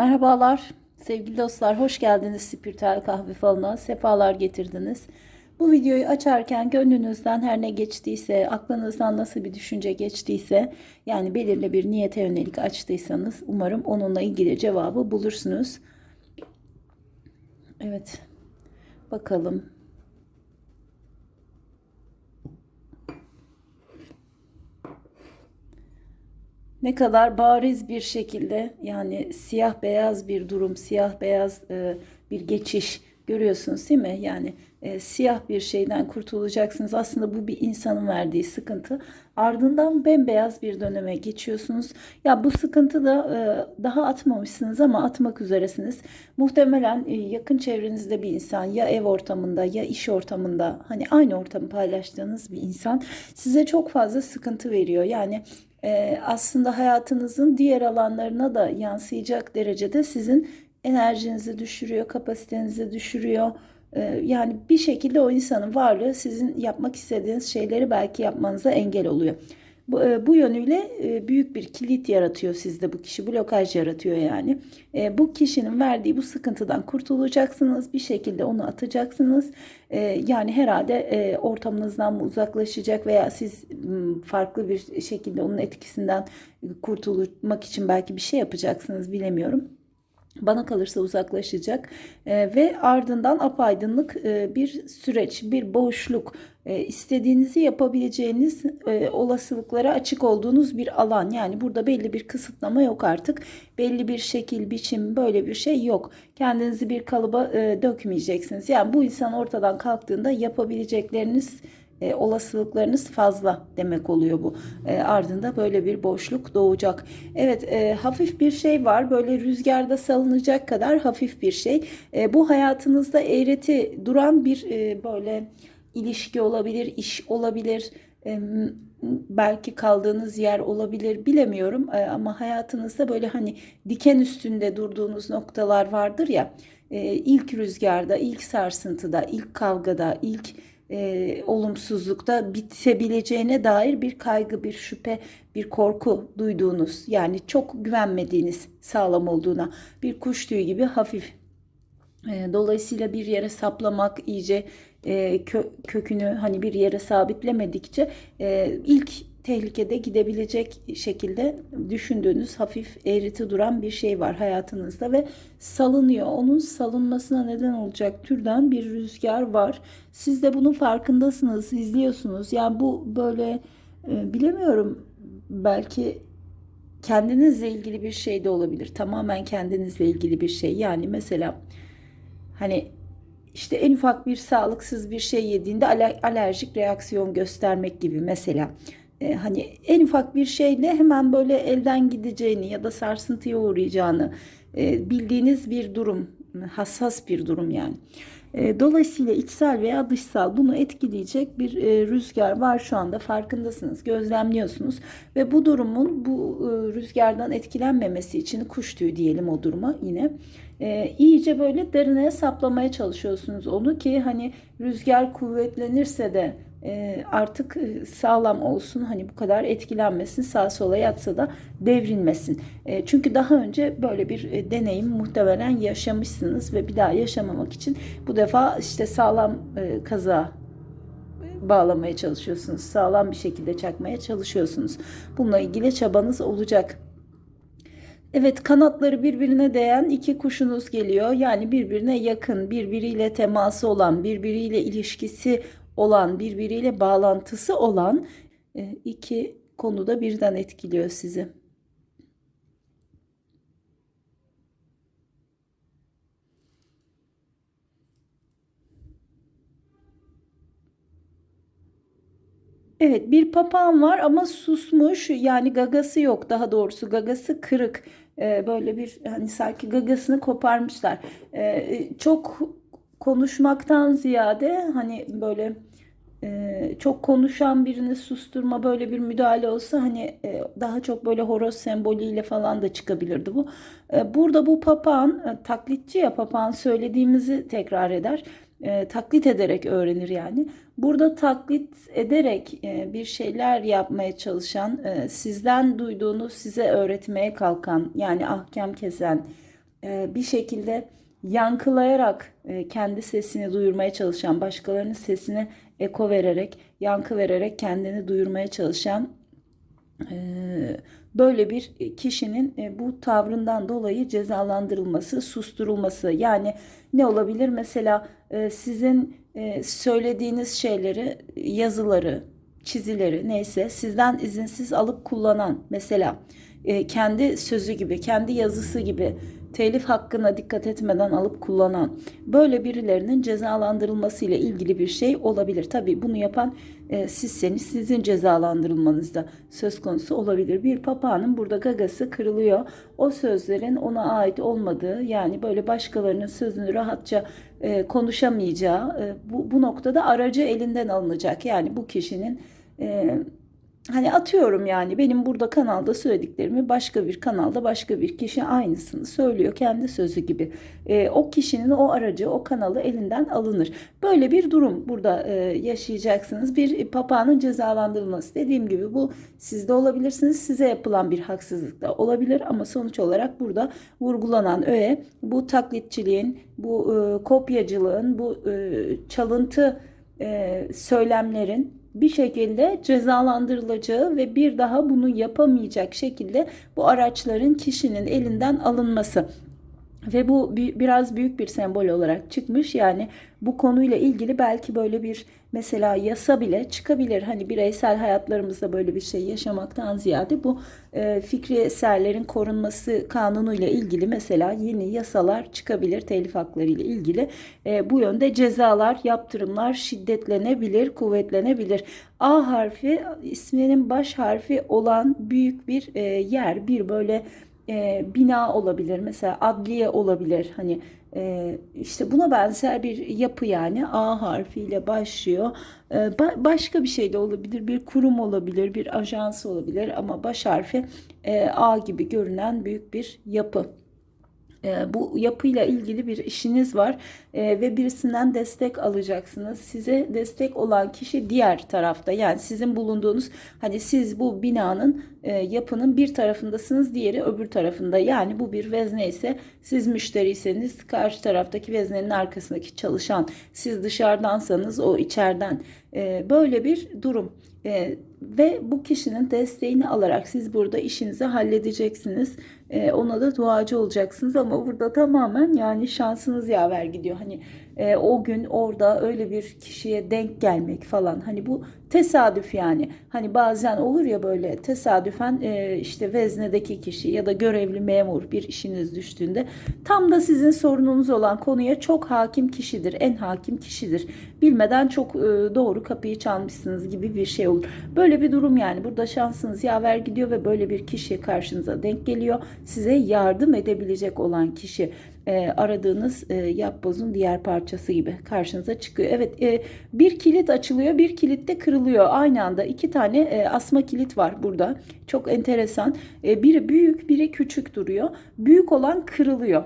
Merhabalar sevgili dostlar, hoş geldiniz Spiritüel Kahve Falı'na, sefalar getirdiniz. Bu videoyu açarken gönlünüzden her ne geçtiyse, aklınızdan nasıl bir düşünce geçtiyse, yani belirli bir niyete yönelik açtıysanız umarım onunla ilgili cevabı bulursunuz. Evet, bakalım. Ne kadar bariz bir şekilde yani siyah beyaz bir durum, siyah beyaz e, bir geçiş görüyorsunuz değil mi? Yani e, siyah bir şeyden kurtulacaksınız. Aslında bu bir insanın verdiği sıkıntı. Ardından bembeyaz bir döneme geçiyorsunuz. Ya bu sıkıntı da e, daha atmamışsınız ama atmak üzeresiniz. Muhtemelen e, yakın çevrenizde bir insan ya ev ortamında ya iş ortamında hani aynı ortamı paylaştığınız bir insan size çok fazla sıkıntı veriyor. Yani aslında hayatınızın diğer alanlarına da yansıyacak derecede sizin enerjinizi düşürüyor, kapasitenizi düşürüyor. E, yani bir şekilde o insanın varlığı sizin yapmak istediğiniz şeyleri belki yapmanıza engel oluyor. Bu, e, bu yönüyle e, büyük bir kilit yaratıyor sizde bu kişi. Blokaj yaratıyor yani. E, bu kişinin verdiği bu sıkıntıdan kurtulacaksınız. Bir şekilde onu atacaksınız. Yani herhalde ortamınızdan mı uzaklaşacak veya siz farklı bir şekilde onun etkisinden kurtulmak için belki bir şey yapacaksınız bilemiyorum bana kalırsa uzaklaşacak e, ve ardından apaydınlık e, bir süreç, bir boşluk, e, istediğinizi yapabileceğiniz e, olasılıklara açık olduğunuz bir alan. Yani burada belli bir kısıtlama yok artık. Belli bir şekil, biçim böyle bir şey yok. Kendinizi bir kalıba e, dökmeyeceksiniz. Yani bu insan ortadan kalktığında yapabilecekleriniz e, olasılıklarınız fazla demek oluyor bu. E, ardında böyle bir boşluk doğacak. Evet e, hafif bir şey var böyle rüzgarda salınacak kadar hafif bir şey. E, bu hayatınızda eğreti duran bir e, böyle ilişki olabilir, iş olabilir. E, belki kaldığınız yer olabilir bilemiyorum e, ama hayatınızda böyle hani diken üstünde durduğunuz noktalar vardır ya e, ilk rüzgarda, ilk sarsıntıda, ilk kavgada, ilk e, olumsuzlukta bitebileceğine dair bir kaygı, bir şüphe, bir korku duyduğunuz yani çok güvenmediğiniz sağlam olduğuna bir kuş tüyü gibi hafif. E, dolayısıyla bir yere saplamak iyice e, kö, kökünü hani bir yere sabitlemedikçe e, ilk tehlikede gidebilecek şekilde düşündüğünüz hafif eğriti duran bir şey var hayatınızda ve salınıyor. Onun salınmasına neden olacak türden bir rüzgar var. Siz de bunun farkındasınız, izliyorsunuz. Yani bu böyle e, bilemiyorum belki kendinizle ilgili bir şey de olabilir. Tamamen kendinizle ilgili bir şey. Yani mesela hani işte en ufak bir sağlıksız bir şey yediğinde alerjik reaksiyon göstermek gibi mesela e, hani en ufak bir şeyle hemen böyle elden gideceğini ya da sarsıntıya uğrayacağını e, bildiğiniz bir durum, hassas bir durum yani. E, dolayısıyla içsel veya dışsal bunu etkileyecek bir rüzgar var şu anda farkındasınız, gözlemliyorsunuz ve bu durumun bu rüzgardan etkilenmemesi için kuş tüyü diyelim o duruma yine iyice böyle derine saplamaya çalışıyorsunuz onu ki hani rüzgar kuvvetlenirse de artık e, sağlam olsun hani bu kadar etkilenmesin sağa sola yatsa da devrilmesin. E, çünkü daha önce böyle bir e, deneyim muhtemelen yaşamışsınız ve bir daha yaşamamak için bu defa işte sağlam e, kaza bağlamaya çalışıyorsunuz. Sağlam bir şekilde çakmaya çalışıyorsunuz. Bununla ilgili çabanız olacak. Evet kanatları birbirine değen iki kuşunuz geliyor. Yani birbirine yakın, birbiriyle teması olan, birbiriyle ilişkisi olan, birbiriyle bağlantısı olan e, iki konuda birden etkiliyor sizi. Evet bir papağan var ama susmuş yani gagası yok. Daha doğrusu gagası kırık. Ee, böyle bir hani sanki gagasını koparmışlar. Ee, çok konuşmaktan ziyade hani böyle e, çok konuşan birini susturma böyle bir müdahale olsa hani e, daha çok böyle horoz sembolüyle falan da çıkabilirdi bu. E, burada bu papağan e, taklitçi ya papağan söylediğimizi tekrar eder. E, taklit ederek öğrenir yani. Burada taklit ederek e, bir şeyler yapmaya çalışan, e, sizden duyduğunu size öğretmeye kalkan yani ahkam kesen, e, bir şekilde yankılayarak e, kendi sesini duyurmaya çalışan, başkalarının sesine eko vererek, yankı vererek kendini duyurmaya çalışan e, böyle bir kişinin e, bu tavrından dolayı cezalandırılması, susturulması. Yani ne olabilir? Mesela sizin söylediğiniz şeyleri, yazıları, çizileri neyse sizden izinsiz alıp kullanan mesela kendi sözü gibi, kendi yazısı gibi telif hakkına dikkat etmeden alıp kullanan böyle birilerinin cezalandırılması ile ilgili bir şey olabilir. Tabii bunu yapan e, sizseniz sizin cezalandırılmanız da söz konusu olabilir. Bir papağanın burada gagası kırılıyor. O sözlerin ona ait olmadığı yani böyle başkalarının sözünü rahatça e, konuşamayacağı e, bu, bu noktada aracı elinden alınacak. Yani bu kişinin e, hani atıyorum yani benim burada kanalda söylediklerimi başka bir kanalda başka bir kişi aynısını söylüyor kendi sözü gibi. E, o kişinin o aracı o kanalı elinden alınır. Böyle bir durum burada e, yaşayacaksınız. Bir papağanın cezalandırılması dediğim gibi bu sizde olabilirsiniz. Size yapılan bir haksızlık da olabilir ama sonuç olarak burada vurgulanan öğe bu taklitçiliğin, bu e, kopyacılığın, bu e, çalıntı e, söylemlerin bir şekilde cezalandırılacağı ve bir daha bunu yapamayacak şekilde bu araçların kişinin elinden alınması. Ve bu biraz büyük bir sembol olarak çıkmış. Yani bu konuyla ilgili belki böyle bir mesela yasa bile çıkabilir. Hani bireysel hayatlarımızda böyle bir şey yaşamaktan ziyade bu e, fikri eserlerin korunması kanunuyla ilgili mesela yeni yasalar çıkabilir telif hakları ile ilgili. E, bu yönde cezalar, yaptırımlar şiddetlenebilir, kuvvetlenebilir. A harfi isminin baş harfi olan büyük bir e, yer, bir böyle e, bina olabilir mesela adliye olabilir hani e, işte buna benzer bir yapı yani A harfiyle başlıyor e, ba- başka bir şey de olabilir bir kurum olabilir bir ajans olabilir ama baş harfi e, A gibi görünen büyük bir yapı. E, bu yapıyla ilgili bir işiniz var e, ve birisinden destek alacaksınız. Size destek olan kişi diğer tarafta. Yani sizin bulunduğunuz hani siz bu binanın e, yapının bir tarafındasınız, diğeri öbür tarafında. Yani bu bir vezne ise siz müşteriyseniz karşı taraftaki veznenin arkasındaki çalışan, siz dışarıdansanız o içeriden. E, böyle bir durum. Ve bu kişinin desteğini alarak siz burada işinizi halledeceksiniz. E, ona da duacı olacaksınız ama burada tamamen yani şansınız yaver gidiyor. Hani e, o gün orada öyle bir kişiye denk gelmek falan. Hani bu tesadüf yani. Hani bazen olur ya böyle tesadüfen e, işte veznedeki kişi ya da görevli memur bir işiniz düştüğünde tam da sizin sorununuz olan konuya çok hakim kişidir. En hakim kişidir. Bilmeden çok e, doğru kapıyı çalmışsınız gibi bir şey olur. Böyle bir durum yani. Burada şansınız yaver gidiyor ve böyle bir kişi karşınıza denk geliyor. Size yardım edebilecek olan kişi e, aradığınız e, yapbozun diğer parçası gibi karşınıza çıkıyor. Evet e, bir kilit açılıyor bir kilit de kırılıyor aynı anda iki tane e, asma kilit var burada çok enteresan e, biri büyük biri küçük duruyor büyük olan kırılıyor.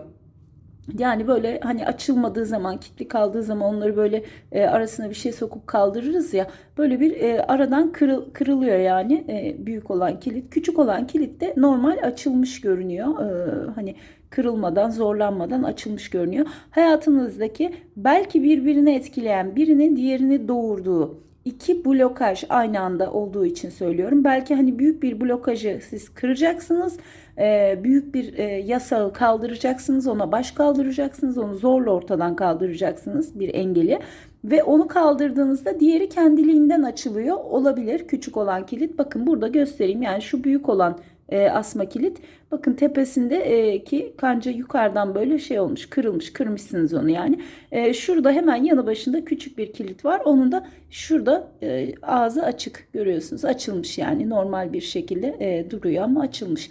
Yani böyle hani açılmadığı zaman, kilitli kaldığı zaman onları böyle e, arasına bir şey sokup kaldırırız ya. Böyle bir e, aradan kırıl, kırılıyor yani e, büyük olan kilit. Küçük olan kilit de normal açılmış görünüyor. E, hani kırılmadan, zorlanmadan açılmış görünüyor. Hayatınızdaki belki birbirini etkileyen, birinin diğerini doğurduğu iki blokaj aynı anda olduğu için söylüyorum. Belki hani büyük bir blokajı siz kıracaksınız. E, büyük bir e, yasağı kaldıracaksınız. Ona baş kaldıracaksınız. Onu zorla ortadan kaldıracaksınız bir engeli. Ve onu kaldırdığınızda diğeri kendiliğinden açılıyor. Olabilir küçük olan kilit. Bakın burada göstereyim. Yani şu büyük olan e, asma kilit. Bakın tepesinde e, kanca yukarıdan böyle şey olmuş, kırılmış, kırmışsınız onu yani. E, şurada hemen yanı başında küçük bir kilit var. Onun da şurada e, ağzı açık görüyorsunuz. Açılmış yani normal bir şekilde e, duruyor ama açılmış.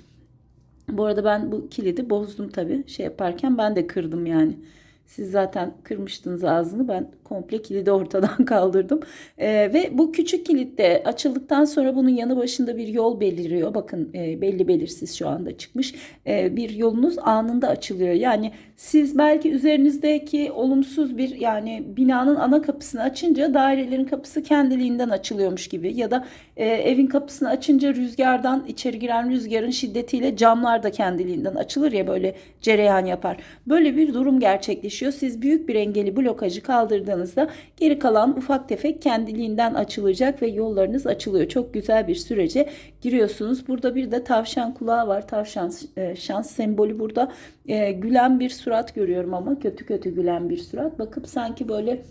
Bu arada ben bu kilidi bozdum tabii şey yaparken ben de kırdım yani. Siz zaten kırmıştınız ağzını. Ben komple kilidi ortadan kaldırdım. Ee, ve bu küçük kilitte açıldıktan sonra bunun yanı başında bir yol beliriyor. Bakın e, belli belirsiz şu anda çıkmış. E, bir yolunuz anında açılıyor. Yani siz belki üzerinizdeki olumsuz bir yani binanın ana kapısını açınca dairelerin kapısı kendiliğinden açılıyormuş gibi ya da e, evin kapısını açınca rüzgardan içeri giren rüzgarın şiddetiyle camlar da kendiliğinden açılır ya böyle cereyan yapar. Böyle bir durum gerçekleşiyor. Siz büyük bir engeli blokajı kaldırdığınızda geri kalan ufak tefek kendiliğinden açılacak ve yollarınız açılıyor. Çok güzel bir sürece giriyorsunuz. Burada bir de tavşan kulağı var. Tavşan e, şans sembolü burada. E, gülen bir surat görüyorum ama kötü kötü gülen bir surat. Bakıp sanki böyle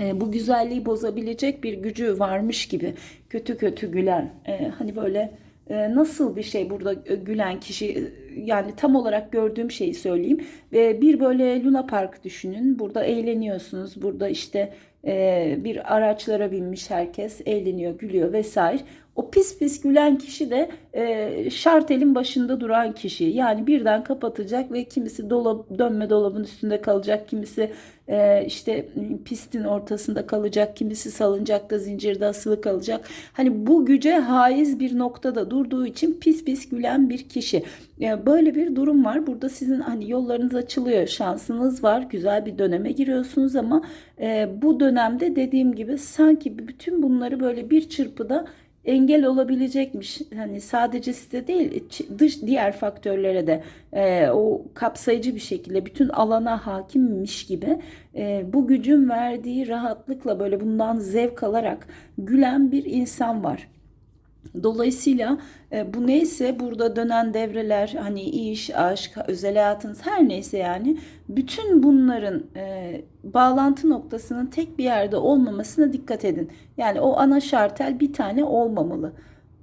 e, bu güzelliği bozabilecek bir gücü varmış gibi kötü kötü gülen e, hani böyle nasıl bir şey burada e, gülen kişi? E, yani tam olarak gördüğüm şeyi söyleyeyim. Bir böyle Luna Park düşünün. Burada eğleniyorsunuz. Burada işte e, bir araçlara binmiş herkes eğleniyor gülüyor vesaire o pis pis gülen kişi de e, şartelin başında duran kişi. Yani birden kapatacak ve kimisi dolap, dönme dolabın üstünde kalacak, kimisi e, işte pistin ortasında kalacak, kimisi salıncakta zincirde asılı kalacak. Hani bu güce haiz bir noktada durduğu için pis pis gülen bir kişi. E, böyle bir durum var. Burada sizin hani yollarınız açılıyor, şansınız var, güzel bir döneme giriyorsunuz ama e, bu dönemde dediğim gibi sanki bütün bunları böyle bir çırpıda engel olabilecekmiş. Hani sadece size değil dış diğer faktörlere de e, o kapsayıcı bir şekilde bütün alana hakimmiş gibi e, bu gücün verdiği rahatlıkla böyle bundan zevk alarak gülen bir insan var. Dolayısıyla e, bu neyse burada dönen devreler hani iş, aşk, özel hayatınız her neyse yani bütün bunların e, bağlantı noktasının tek bir yerde olmamasına dikkat edin. Yani o ana şartel bir tane olmamalı.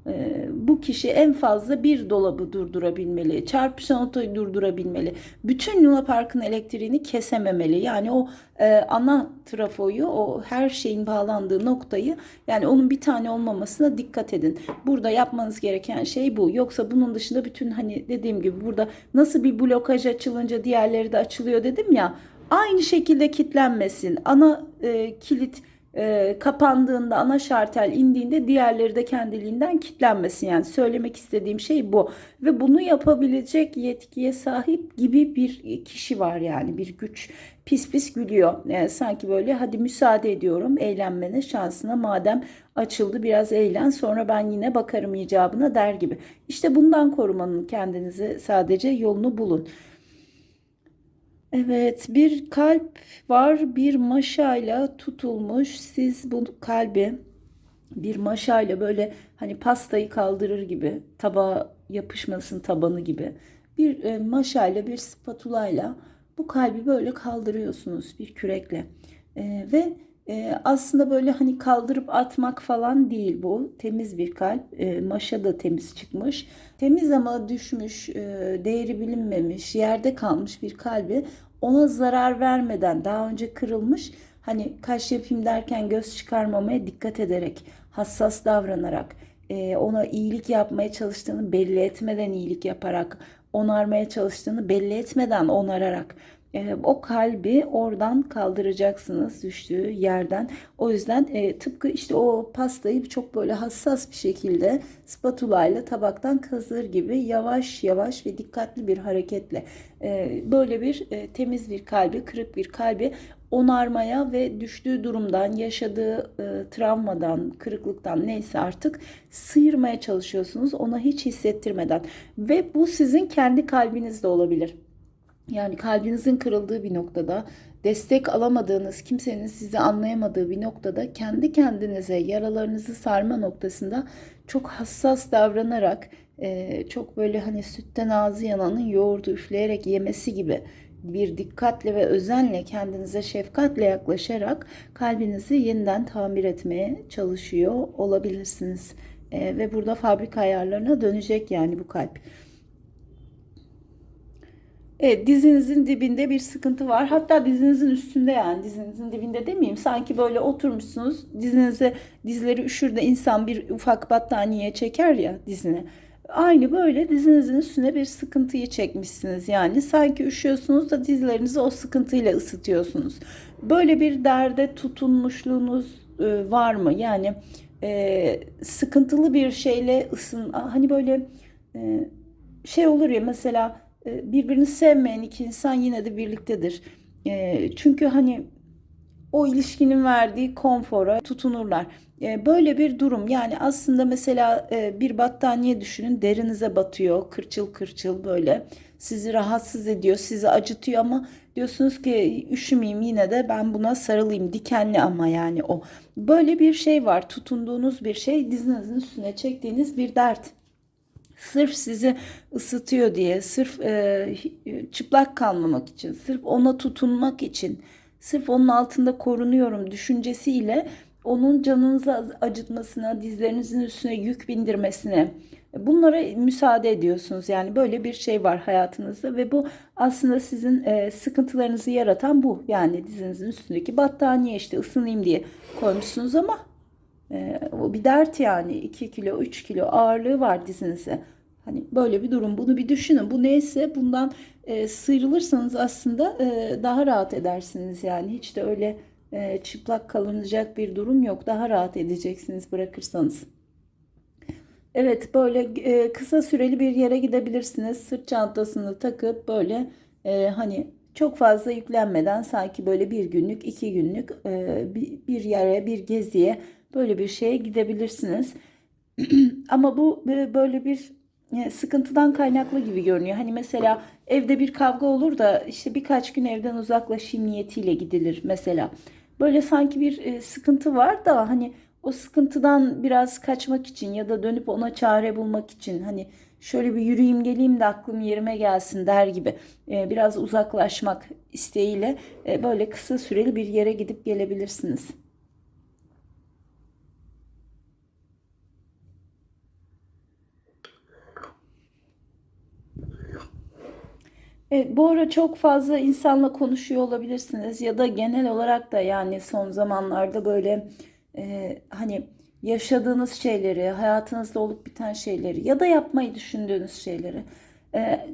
Ee, bu kişi en fazla bir dolabı durdurabilmeli, çarpışan otoyu durdurabilmeli. Bütün Luna Park'ın elektriğini kesememeli. Yani o e, ana trafoyu, o her şeyin bağlandığı noktayı yani onun bir tane olmamasına dikkat edin. Burada yapmanız gereken şey bu. Yoksa bunun dışında bütün hani dediğim gibi burada nasıl bir blokaj açılınca diğerleri de açılıyor dedim ya. Aynı şekilde kilitlenmesin. Ana e, kilit e, kapandığında ana şartel indiğinde diğerleri de kendiliğinden kilitlenmesin. Yani söylemek istediğim şey bu. Ve bunu yapabilecek yetkiye sahip gibi bir kişi var yani bir güç pis pis gülüyor. Yani sanki böyle hadi müsaade ediyorum eğlenmene şansına madem açıldı biraz eğlen sonra ben yine bakarım icabına der gibi. İşte bundan korumanın kendinizi sadece yolunu bulun. Evet, bir kalp var, bir maşayla tutulmuş. Siz bu kalbi bir maşayla böyle hani pastayı kaldırır gibi, tabağa yapışmasın tabanı gibi bir e, maşayla, bir spatulayla bu kalbi böyle kaldırıyorsunuz bir kürekle. E, ve e, aslında böyle hani kaldırıp atmak falan değil bu. Temiz bir kalp. E, maşa da temiz çıkmış. Temiz ama düşmüş, e, değeri bilinmemiş, yerde kalmış bir kalbi ona zarar vermeden daha önce kırılmış hani kaş yapayım derken göz çıkarmamaya dikkat ederek hassas davranarak e, ona iyilik yapmaya çalıştığını belli etmeden iyilik yaparak onarmaya çalıştığını belli etmeden onararak e, o kalbi oradan kaldıracaksınız düştüğü yerden. O yüzden e, tıpkı işte o pastayı çok böyle hassas bir şekilde spatula ile tabaktan kazır gibi yavaş yavaş ve dikkatli bir hareketle e, böyle bir e, temiz bir kalbi, kırık bir kalbi onarmaya ve düştüğü durumdan, yaşadığı e, travmadan, kırıklıktan neyse artık sıyırmaya çalışıyorsunuz ona hiç hissettirmeden. Ve bu sizin kendi kalbinizde olabilir. Yani kalbinizin kırıldığı bir noktada, destek alamadığınız, kimsenin sizi anlayamadığı bir noktada kendi kendinize yaralarınızı sarma noktasında çok hassas davranarak, e, çok böyle hani sütten ağzı yananın yoğurdu üfleyerek yemesi gibi bir dikkatle ve özenle kendinize şefkatle yaklaşarak kalbinizi yeniden tamir etmeye çalışıyor olabilirsiniz. E, ve burada fabrika ayarlarına dönecek yani bu kalp. Evet dizinizin dibinde bir sıkıntı var. Hatta dizinizin üstünde yani dizinizin dibinde demeyeyim. Sanki böyle oturmuşsunuz dizinize dizleri üşür de insan bir ufak battaniye çeker ya dizine. Aynı böyle dizinizin üstüne bir sıkıntıyı çekmişsiniz yani. Sanki üşüyorsunuz da dizlerinizi o sıkıntıyla ısıtıyorsunuz. Böyle bir derde tutunmuşluğunuz e, var mı? Yani e, sıkıntılı bir şeyle ısın hani böyle e, şey olur ya mesela birbirini sevmeyen iki insan yine de birliktedir. E, çünkü hani o ilişkinin verdiği konfora tutunurlar. E, Böyle bir durum yani aslında mesela e, bir battaniye düşünün derinize batıyor kırçıl kırçıl böyle sizi rahatsız ediyor sizi acıtıyor ama diyorsunuz ki üşümeyeyim yine de ben buna sarılayım dikenli ama yani o böyle bir şey var tutunduğunuz bir şey dizinizin üstüne çektiğiniz bir dert. Sırf sizi ısıtıyor diye, sırf e, çıplak kalmamak için, sırf ona tutunmak için, sırf onun altında korunuyorum düşüncesiyle onun canınızı acıtmasına, dizlerinizin üstüne yük bindirmesine, bunlara müsaade ediyorsunuz. Yani böyle bir şey var hayatınızda ve bu aslında sizin e, sıkıntılarınızı yaratan bu. Yani dizinizin üstündeki battaniye işte ısınayım diye koymuşsunuz ama ee, o bir dert yani 2 kilo 3 kilo ağırlığı var dizinize. Hani böyle bir durum bunu bir düşünün. Bu neyse bundan e, sıyrılırsanız aslında e, daha rahat edersiniz yani. Hiç de öyle e, çıplak kalınacak bir durum yok. Daha rahat edeceksiniz bırakırsanız. Evet böyle e, kısa süreli bir yere gidebilirsiniz. Sırt çantasını takıp böyle e, hani çok fazla yüklenmeden sanki böyle bir günlük, iki günlük e, bir, yere, bir geziye böyle bir şeye gidebilirsiniz. Ama bu e, böyle bir sıkıntıdan kaynaklı gibi görünüyor. Hani mesela evde bir kavga olur da işte birkaç gün evden uzaklaşayım niyetiyle gidilir mesela. Böyle sanki bir e, sıkıntı var da hani o sıkıntıdan biraz kaçmak için ya da dönüp ona çare bulmak için hani şöyle bir yürüyeyim geleyim de aklım yerime gelsin der gibi e, biraz uzaklaşmak isteğiyle e, böyle kısa süreli bir yere gidip gelebilirsiniz. Evet, bu ara çok fazla insanla konuşuyor olabilirsiniz ya da genel olarak da yani son zamanlarda böyle e, hani yaşadığınız şeyleri, hayatınızda olup biten şeyleri ya da yapmayı düşündüğünüz şeyleri e,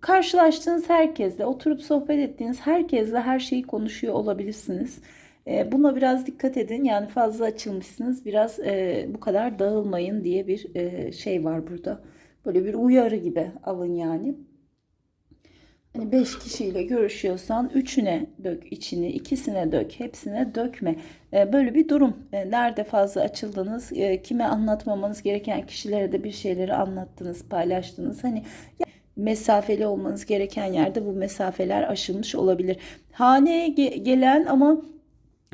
karşılaştığınız herkesle, oturup sohbet ettiğiniz herkesle her şeyi konuşuyor olabilirsiniz. E, buna biraz dikkat edin. Yani fazla açılmışsınız. Biraz e, bu kadar dağılmayın diye bir e, şey var burada. Böyle bir uyarı gibi alın yani. Hani beş kişiyle görüşüyorsan üçüne dök içini, ikisine dök, hepsine dökme. Ee, böyle bir durum. Ee, nerede fazla açıldınız, e, kime anlatmamanız gereken kişilere de bir şeyleri anlattınız, paylaştınız. Hani mesafeli olmanız gereken yerde bu mesafeler aşılmış olabilir. Haneye ge- gelen ama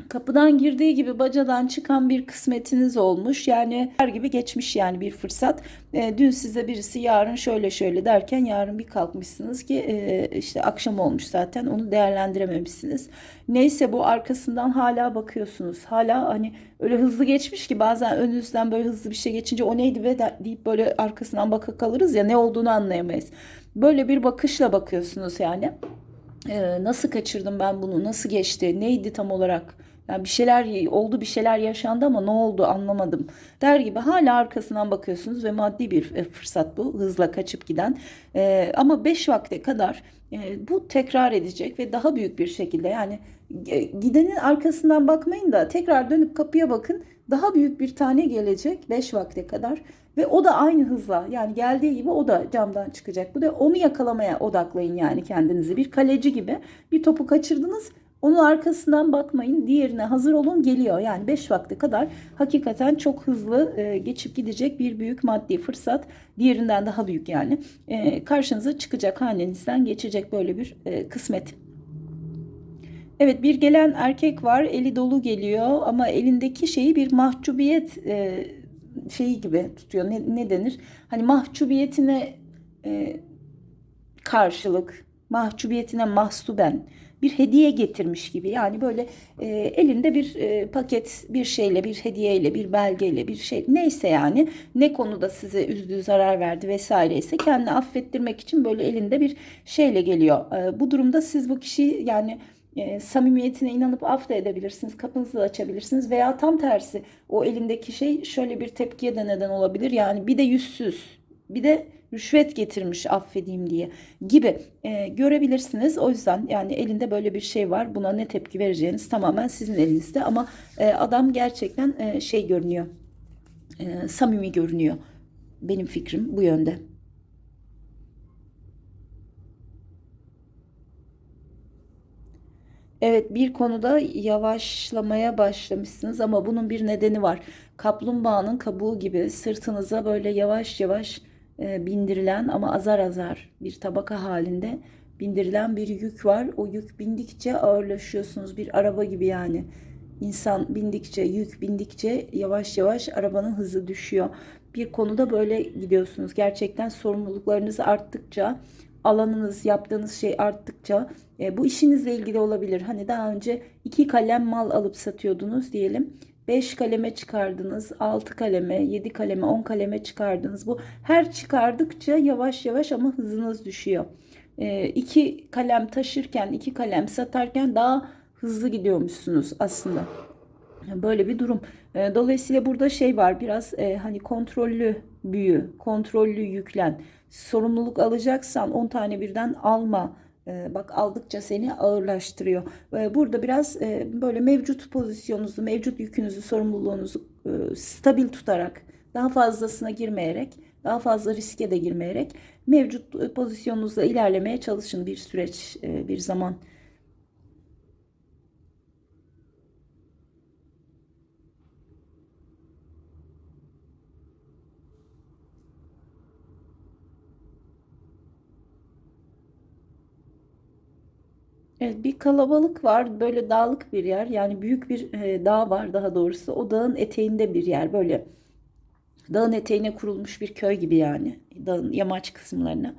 kapıdan girdiği gibi bacadan çıkan bir kısmetiniz olmuş. Yani her gibi geçmiş yani bir fırsat. E, dün size birisi yarın şöyle şöyle derken yarın bir kalkmışsınız ki e, işte akşam olmuş zaten onu değerlendirememişsiniz. Neyse bu arkasından hala bakıyorsunuz. Hala hani öyle hızlı geçmiş ki bazen önünüzden böyle hızlı bir şey geçince o neydi be deyip böyle arkasından baka kalırız ya ne olduğunu anlayamayız. Böyle bir bakışla bakıyorsunuz yani. Ee, nasıl kaçırdım ben bunu? Nasıl geçti? Neydi tam olarak? Yani bir şeyler oldu, bir şeyler yaşandı ama ne oldu anlamadım der gibi hala arkasından bakıyorsunuz ve maddi bir e, fırsat bu hızla kaçıp giden. Ee, ama 5 vakte kadar e, bu tekrar edecek ve daha büyük bir şekilde yani e, gidenin arkasından bakmayın da tekrar dönüp kapıya bakın daha büyük bir tane gelecek 5 vakte kadar ve o da aynı hızla yani geldiği gibi o da camdan çıkacak. Bu da onu yakalamaya odaklayın yani kendinizi bir kaleci gibi bir topu kaçırdınız onun arkasından bakmayın. Diğerine hazır olun geliyor. Yani 5 vakte kadar hakikaten çok hızlı e, geçip gidecek bir büyük maddi fırsat. Diğerinden daha büyük yani. E, karşınıza çıkacak hanenizden geçecek böyle bir e, kısmet. Evet bir gelen erkek var eli dolu geliyor ama elindeki şeyi bir mahcubiyet e, şeyi gibi tutuyor. Ne, ne denir? Hani mahcubiyetine e, karşılık, mahcubiyetine mahsuben bir hediye getirmiş gibi. Yani böyle e, elinde bir e, paket bir şeyle, bir hediyeyle, bir belgeyle, bir şey neyse yani ne konuda size üzdüğü, zarar verdi vesaire ise kendini affettirmek için böyle elinde bir şeyle geliyor. E, bu durumda siz bu kişiyi yani e, samimiyetine inanıp af da edebilirsiniz. Kapınızı da açabilirsiniz veya tam tersi o elindeki şey şöyle bir tepkiye de neden olabilir. Yani bir de yüzsüz bir de rüşvet getirmiş affedeyim diye gibi e, görebilirsiniz. O yüzden yani elinde böyle bir şey var. Buna ne tepki vereceğiniz tamamen sizin elinizde. Ama e, adam gerçekten e, şey görünüyor. E, samimi görünüyor. Benim fikrim bu yönde. Evet bir konuda yavaşlamaya başlamışsınız ama bunun bir nedeni var. Kaplumbağanın kabuğu gibi sırtınıza böyle yavaş yavaş bindirilen ama azar azar bir tabaka halinde bindirilen bir yük var. O yük bindikçe ağırlaşıyorsunuz bir araba gibi yani. İnsan bindikçe, yük bindikçe yavaş yavaş arabanın hızı düşüyor. Bir konuda böyle gidiyorsunuz. Gerçekten sorumluluklarınız arttıkça alanınız, yaptığınız şey arttıkça e, bu işinizle ilgili olabilir. Hani daha önce iki kalem mal alıp satıyordunuz diyelim. 5 kaleme çıkardınız, 6 kaleme, 7 kaleme, 10 kaleme çıkardınız. Bu her çıkardıkça yavaş yavaş ama hızınız düşüyor. 2 e, kalem taşırken, 2 kalem satarken daha hızlı gidiyormuşsunuz aslında. Böyle bir durum. E, dolayısıyla burada şey var biraz e, hani kontrollü büyü, kontrollü yüklen. Sorumluluk alacaksan 10 tane birden alma. E, bak aldıkça seni ağırlaştırıyor. Burada biraz böyle mevcut pozisyonunuzu, mevcut yükünüzü, sorumluluğunuzu stabil tutarak, daha fazlasına girmeyerek, daha fazla riske de girmeyerek mevcut pozisyonunuzla ilerlemeye çalışın bir süreç, bir zaman. Evet, bir kalabalık var. Böyle dağlık bir yer. Yani büyük bir e, dağ var daha doğrusu. O dağın eteğinde bir yer. Böyle dağın eteğine kurulmuş bir köy gibi yani. Dağın yamaç kısımlarına,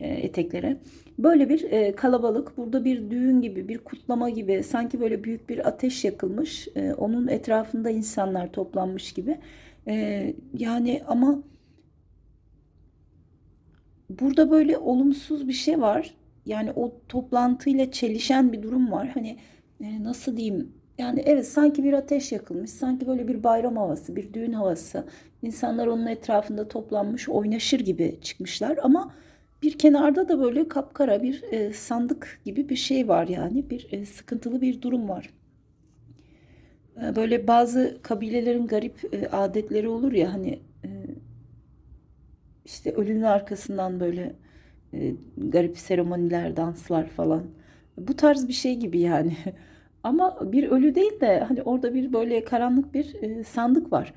e, eteklere. Böyle bir e, kalabalık. Burada bir düğün gibi, bir kutlama gibi. Sanki böyle büyük bir ateş yakılmış. E, onun etrafında insanlar toplanmış gibi. E, yani ama burada böyle olumsuz bir şey var yani o toplantıyla çelişen bir durum var. Hani e, nasıl diyeyim? Yani evet sanki bir ateş yakılmış, sanki böyle bir bayram havası, bir düğün havası. İnsanlar onun etrafında toplanmış, oynaşır gibi çıkmışlar ama bir kenarda da böyle kapkara bir e, sandık gibi bir şey var yani bir e, sıkıntılı bir durum var. E, böyle bazı kabilelerin garip e, adetleri olur ya hani e, işte ölünün arkasından böyle e, garip seremoniler, danslar falan. Bu tarz bir şey gibi yani. Ama bir ölü değil de hani orada bir böyle karanlık bir e, sandık var.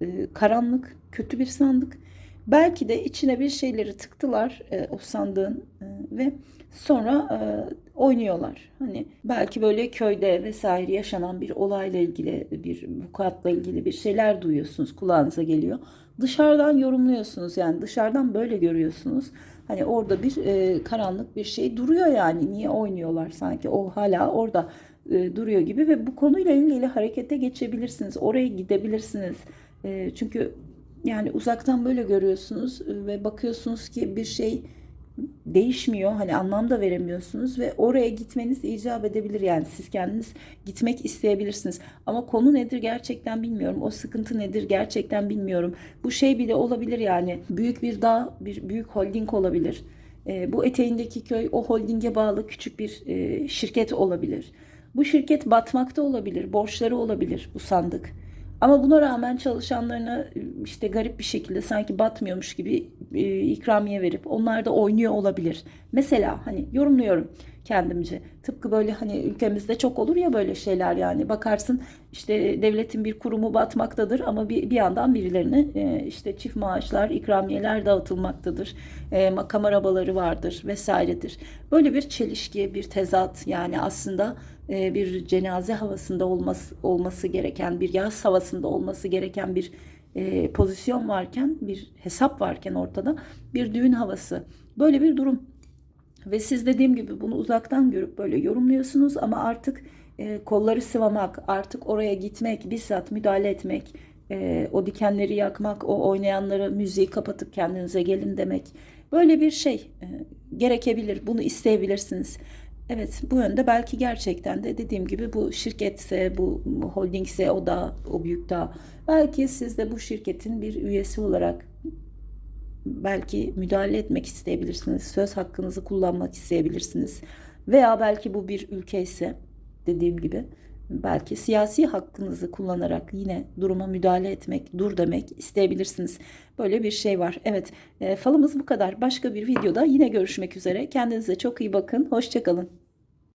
E, karanlık, kötü bir sandık. Belki de içine bir şeyleri tıktılar e, o sandığın e, ve sonra e, oynuyorlar. Hani belki böyle köyde vesaire yaşanan bir olayla ilgili bir vukuatla ilgili bir şeyler duyuyorsunuz kulağınıza geliyor. Dışarıdan yorumluyorsunuz yani dışarıdan böyle görüyorsunuz. Hani orada bir e, karanlık bir şey duruyor yani. Niye oynuyorlar sanki? O hala orada e, duruyor gibi ve bu konuyla ilgili harekete geçebilirsiniz. Oraya gidebilirsiniz. E, çünkü yani uzaktan böyle görüyorsunuz ve bakıyorsunuz ki bir şey değişmiyor. Hani anlam da veremiyorsunuz ve oraya gitmeniz icap edebilir yani siz kendiniz gitmek isteyebilirsiniz. Ama konu nedir gerçekten bilmiyorum. O sıkıntı nedir gerçekten bilmiyorum. Bu şey bile olabilir yani büyük bir dağ, bir büyük holding olabilir. E, bu eteğindeki köy o holdinge bağlı küçük bir e, şirket olabilir. Bu şirket batmakta olabilir, borçları olabilir bu sandık. Ama buna rağmen çalışanlarına işte garip bir şekilde sanki batmıyormuş gibi e, ikramiye verip onlar da oynuyor olabilir. Mesela hani yorumluyorum kendimce. Tıpkı böyle hani ülkemizde çok olur ya böyle şeyler yani bakarsın işte devletin bir kurumu batmaktadır ama bir, bir yandan birilerine e, işte çift maaşlar, ikramiyeler dağıtılmaktadır. E, makam arabaları vardır vesairedir. Böyle bir çelişki, bir tezat yani aslında e, bir cenaze havasında olması, olması gereken, bir yaz havasında olması gereken bir e, pozisyon varken, bir hesap varken ortada bir düğün havası. Böyle bir durum. Ve siz dediğim gibi bunu uzaktan görüp böyle yorumluyorsunuz ama artık e, kolları sıvamak, artık oraya gitmek, bizzat müdahale etmek, e, o dikenleri yakmak, o oynayanları müziği kapatıp kendinize gelin demek. Böyle bir şey e, gerekebilir. Bunu isteyebilirsiniz. Evet bu yönde belki gerçekten de dediğim gibi bu şirketse, bu holdingse o da o büyük dağ. Belki siz de bu şirketin bir üyesi olarak belki müdahale etmek isteyebilirsiniz. Söz hakkınızı kullanmak isteyebilirsiniz. Veya belki bu bir ülke ise dediğim gibi belki siyasi hakkınızı kullanarak yine duruma müdahale etmek, dur demek isteyebilirsiniz. Böyle bir şey var. Evet, e, falımız bu kadar. Başka bir videoda yine görüşmek üzere. Kendinize çok iyi bakın. Hoşçakalın.